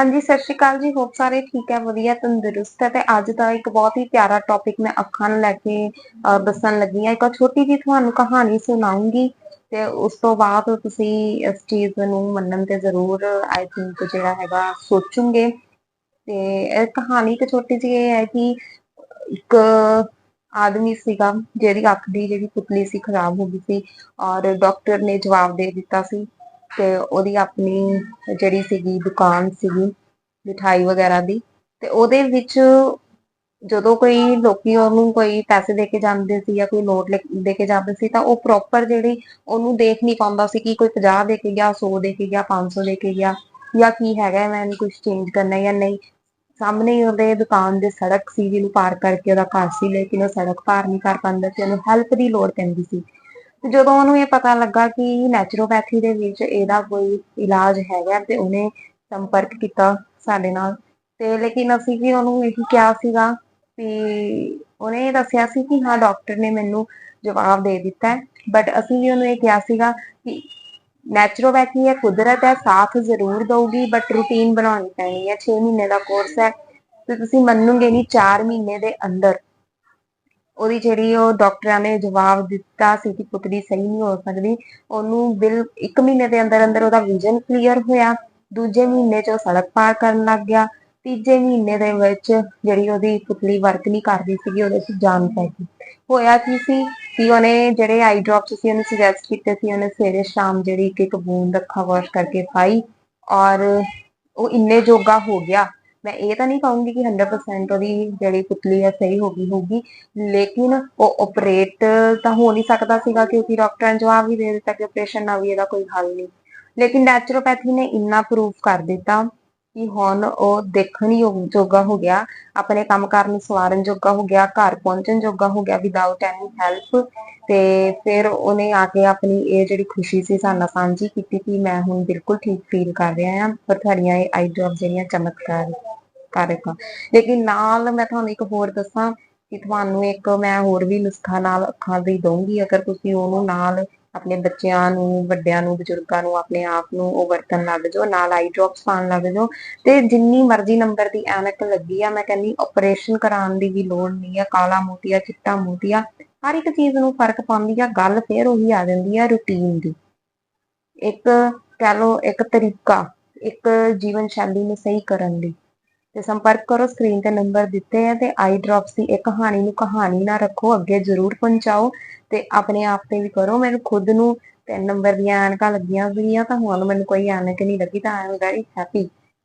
ਹਾਂਜੀ, ਸਤਿ ਸ਼੍ਰੀ ਅਕਾਲ ਜੀ ਹੋਪ ਸਾਰੇ ਠੀਕ ਹੈ? ਵਧੀਆ, ਤੰਦਰੁਸਤ ਹੈ ਤੇ ਅੱਜ ਦਾ ਇੱਕ ਬਹੁਤ ਹੀ ਪਿਆਰਾ ਟੌਪਿਕ ਮੈਂ ਅੱਖਾਂ ਨੂੰ ਲੈ ਕੇ ਦੱਸਣ ਲੱਗੀ ਹਾਂ। ਇੱਕ ਛੋਟੀ ਜਿਹੀ ਤੁਹਾਨੂੰ ਕਹਾਣੀ ਸੁਣਾਉਂਗੀ ਤੇ ਉਸ ਤੋਂ ਬਾਅਦ ਤੁਸੀਂ ਇਸ ਚੀਜ਼ ਨੂੰ ਮੰਨਣ ਤੇ ਜ਼ਰੂਰ ਆਈ ਥਿੰਕ ਜਿਹੜਾ ਹੈਗਾ, ਸੋਚੋਗੇ। ਤੇ ਇਹ ਕਹਾਣੀ ਇੱਕ ਛੋਟੀ ਜੀ ਇਹ ਹੈ ਕਿ ਇੱਕ ਆਦਮੀ ਸੀਗਾ, ਜਿਹਦੀ ਅੱਖ ਦੀ ਜਿਹੜੀ ਪੁਤਲੀ ਸੀ ਖਰਾਬ ਹੋ ਗਈ ਸੀ ਔਰ ਡਾਕਟਰ ਨੇ ਜਵਾਬ ਦੇ ਦਿੱਤਾ ਸੀ। ਤੇ ਉਹਦੀ ਆਪਣੀ ਜਿਹੜੀ ਸੀਗੀ ਦੁਕਾਨ ਸੀਗੀ, ਮਿਠਾਈ ਵਗੈਰਾ ਦੀ, ਤੇ ਉਹਦੇ ਵਿੱਚ ਜਦੋਂ ਕੋਈ ਲੋਕੀ ਉਹਨੂੰ ਕੋਈ ਪੈਸੇ ਦੇ ਕੇ ਜਾਂਦੇ ਸੀ ਜਾਂ ਕੋਈ ਨੋਟ ਦੇ ਕੇ ਜਾਂਦੇ ਸੀ, ਤਾਂ ਉਹ ਪ੍ਰੋਪਰ ਜਿਹੜੀ ਉਹਨੂੰ ਦੇਖ ਨਹੀਂ ਪਾਉਂਦਾ ਸੀ ਕਿ ਕੋਈ 50 ਦੇ ਕੇ ਗਿਆ 100 ਦੇ ਕੇ ਗਿਆ 500 ਦੇ ਕੇ ਗਿਆ, ਜਾਂ ਕੀ ਹੈਗਾ ਮੈਂ ਕੁਝ ਚੇਂਜ ਕਰਨਾ ਜਾਂ ਨਹੀਂ। ਸਾਹਮਣੇ ਹੀ ਉਹਦੇ ਦੁਕਾਨ ਦੇ ਸੜਕ ਸੀ ਜਿਹਨੂੰ ਪਾਰ ਕਰਕੇ ਉਹਦਾ ਘਰ ਸੀ, ਲੇਕਿਨ ਉਹ ਸੜਕ ਪਾਰ ਨਹੀਂ ਕਰ ਪਾਉਂਦਾ ਸੀ, ਉਹਨੂੰ ਹੈਲਪ ਦੀ ਲੋੜ ਪੈਂਦੀ ਸੀ। ਤੇ ਜਦੋਂ ਉਹਨੂੰ ਇਹ ਪਤਾ ਲੱਗਾ ਕਿ ਨੈਚੁਰੋਪੈਥੀ ਦੇ ਵਿੱਚ ਇਹਦਾ ਕੋਈ ਇਲਾਜ ਹੈਗਾ ਤੇ ਉਹਨੇ ਸੰਪਰਕ ਕੀਤਾ ਸਾਡੇ ਨਾਲ, ਤੇ ਲੇਕਿਨ ਅਸੀਂ ਵੀ ਉਹਨੂੰ ਇਹੀ ਕਿਹਾ ਸੀਗਾ ਵੀ ਉਹਨੇ ਇਹ ਦੱਸਿਆ ਸੀ ਕਿ ਹਾਂ ਡਾਕਟਰ ਨੇ ਮੈਨੂੰ ਜਵਾਬ ਦੇ ਦਿੱਤਾ ਬਟ ਅਸੀਂ ਵੀ ਉਹਨੂੰ ਇਹ ਕਿਹਾ ਸੀਗਾ ਕਿ ਨੈਚੁਰੋਪੈਥੀ ਹੈ, ਕੁਦਰਤ ਹੈ ਸਾਥ ਜ਼ਰੂਰ ਦਊਗੀ ਬਟ ਰੂਟੀਨ ਬਣਾਉਣੀ ਪੈਣੀ ਹੈ 6 ਮਹੀਨੇ ਦਾ ਕੋਰਸ ਹੈ, ਤੇ ਤੁਸੀਂ ਮੰਨੋਗੇ ਨਹੀਂ 4 ਮਹੀਨੇ ਦੇ ਅੰਦਰ ਉਹਦੀ ਜਿਹੜੀ ਉਹ ਡਾਕਟਰਾਂ ਨੇ ਜਵਾਬ ਦਿੱਤਾ ਸੀ ਕਿ ਪੁਤਲੀ ਸਹੀ ਨਹੀਂ ਹੋ ਸਕਦੀ, ਉਹਨੂੰ ਬਿਲ 1 ਮਹੀਨੇ ਦੇ ਅੰਦਰ ਅੰਦਰ ਉਹਦਾ ਵਿਜ਼ਨ ਕਲੀਅਰ ਹੋਇਆ, ਦੂਜੇ ਮਹੀਨੇ 'ਚ ਉਹ ਸੜਕ ਪਾਰ ਕਰਨ ਲੱਗ ਗਿਆ, ਤੀਜੇ ਮਹੀਨੇ ਦੇ ਵਿੱਚ ਜਿਹੜੀ ਉਹਦੀ ਪੁਤਲੀ ਵਰਕ ਨਹੀਂ ਕਰਦੀ ਸੀਗੀ, ਉਹਦੇ 'ਚ ਜਾਨ ਪੈ ਗਈ। ਹੋਇਆ ਕੀ ਸੀ ਕਿ ਉਹਨੇ ਜਿਹੜੇ ਆਈ ਡ੍ਰੌਪਸ ਸੀ, ਉਹਨੂੰ ਸੁਜੈਸਟ ਕੀਤੇ ਸੀ, ਉਹਨੇ ਸਵੇਰੇ ਸ਼ਾਮ ਜਿਹੜੀ ਇੱਕ ਇੱਕ ਬੂੰਦ ਅੱਖਾਂ ਵਾਸ਼ ਕਰਕੇ ਪਾਈ ਔਰ ਉਹ ਇੰਨੇ ਜੋਗਾ ਹੋ ਗਿਆ ਮੈਂ ਇਹ ਤਾਂ ਨਹੀਂ ਕਹੂੰਗੀ ਕਿ 100% ਉਹਦੀ ਜਿਹੜੀ ਪੁਤਲੀ ਹੈ ਸਹੀ ਹੋ ਗਈ ਹੋਊਗੀ, ਲੇਕਿਨ ਉਹ ਆਪਰੇਟ ਤਾਂ ਹੋ ਨਹੀਂ ਸਕਦਾ ਸੀਗਾ ਕਿਉਂਕਿ ਡਾਕਟਰਾਂ ਜਵਾਬ ਵੀ ਦੇ ਦਿੱਤਾ ਕਿ ਆਪਰੇਸ਼ਨ ਨਾਲ ਵੀ ਇਹਦਾ ਕੋਈ ਹੱਲ ਨਹੀਂ। ਲੇਕਿਨ ਨੈਚੁਰੋਪੈਥੀ ਨੇ ਇੰਨਾ ਪ੍ਰੂਫ ਕਰ ਦਿੱਤਾ ਕਿ ਹੁਣ ਉਹ ਦੇਖਣ ਜੋਗਾ ਹੋ ਗਿਆ, ਆਪਣੇ ਕੰਮ ਕਰਨ ਨੂੰ ਸਵਾਰਨ ਜੋਗਾ ਹੋ ਗਿਆ, ਘਰ ਪਹੁੰਚਣ ਜੋਗਾ ਹੋ ਗਿਆ ਵਿਦਆਊਟ ਐਨੀ ਹੈਲਪ ਤੇ ਫਿਰ ਉਹਨੇ ਆ ਕੇ ਆਪਣੀ ਇਹ ਜਿਹੜੀ ਖੁਸ਼ੀ ਸੀ ਸਾਨੂੰ ਸਾਂਝੀ ਕੀਤੀ ਕਿ ਮੈਂ ਹੁਣ ਬਿਲਕੁਲ ਠੀਕ ਫੀਲ ਕਰ ਰਿਹਾ ਹਾਂ ਪਰ ਤੁਹਾਡੀਆਂ ਇਹ ਆਈ ਡ੍ਰੌਪ ਜਿਹੜੀਆਂ ਚਮਤਕਾਰ ਕਾਰਕ। ਲੇਕਿਨ ਨਾਲ ਮੈਂ ਤੁਹਾਨੂੰ ਇੱਕ ਹੋਰ ਦੱਸਾਂ ਕਿ ਤੁਹਾਨੂੰ ਇੱਕ ਮੈਂ ਹੋਰ ਵੀ ਨੁਸਖਾ ਨਾਲ ਅੱਖਾਂ ਦੀ ਦਊਂਗੀ। ਅਗਰ ਤੁਸੀਂ ਉਹਨੂੰ ਨਾਲ ਆਪਣੇ ਬੱਚਿਆਂ ਨੂੰ, ਵੱਡਿਆਂ ਨੂੰ, ਬਜ਼ੁਰਗਾਂ ਨੂੰ, ਆਪਣੇ ਆਪ ਨੂੰ ਉਹ ਵਰਤਣ ਲੱਗ ਜਾਓ, ਨਾਲ ਆਈ ਡ੍ਰੌਪਸ ਪਾਉਣ ਲੱਗ ਜਾਓ, ਤੇ ਜਿੰਨੀ ਮਰਜ਼ੀ ਨੰਬਰ ਦੀ ਐਨਕ ਲੱਗੀ ਆ, ਮੈਂ ਕਹਿੰਦੀ ਆਪਰੇਸ਼ਨ ਕਰਾਉਣ ਦੀ ਵੀ ਲੋੜ ਨਹੀਂ ਆ, ਕਾਲਾ ਮੋਤੀਆ, ਚਿੱਟਾ ਮੋਤੀਆ, ਹਰ ਇੱਕ ਚੀਜ਼ ਨੂੰ ਫ਼ਰਕ ਪਾਉਂਦੀ ਆ, ਗੱਲ ਫੇਰ ਉਹੀ ਆ ਜਾਂਦੀ ਆ ਰੁਟੀਨ ਦੀ। ਇੱਕ ਕਹ ਲੋ ਇੱਕ ਤਰੀਕਾ, ਇੱਕ ਜੀਵਨ ਸ਼ੈਲੀ ਨੂੰ ਸਹੀ ਕਰਨ ਲਈ ਤੇ ਸੰਪਰਕ ਕਰੋ ਸਕਰੀਨ ਤੇ ਨੰਬਰ ਦਿੱਤੇ ਆ ਤੇ ਆਈ ਡ੍ਰੌਪਸ ਦੀ ਇੱਕ ਕਹਾਣੀ ਨੂੰ ਕਹਾਣੀ ਨਾ ਰੱਖੋ, ਅੱਗੇ ਜ਼ਰੂਰ ਪਹੁੰਚਾਓ ਤੇ ਆਪਣੇ ਆਪ ਤੇ ਵੀ ਕਰੋ। ਮੈਨੂੰ ਖੁਦ ਨੂੰ ਤਿੰਨ ਨੰਬਰ ਦੀਆਂ ਐਨਕਾਂ ਲੱਗੀਆਂ ਸੀਗੀਆਂ ਤਾਂ ਹੁਣ ਮੈਨੂੰ ਕੋਈ ਐਨਕ ਨਹੀਂ ਲੱਗੀ ਤਾਂ ਆਈ ਐਮ ਵੈਰੀ ਹੈਪੀ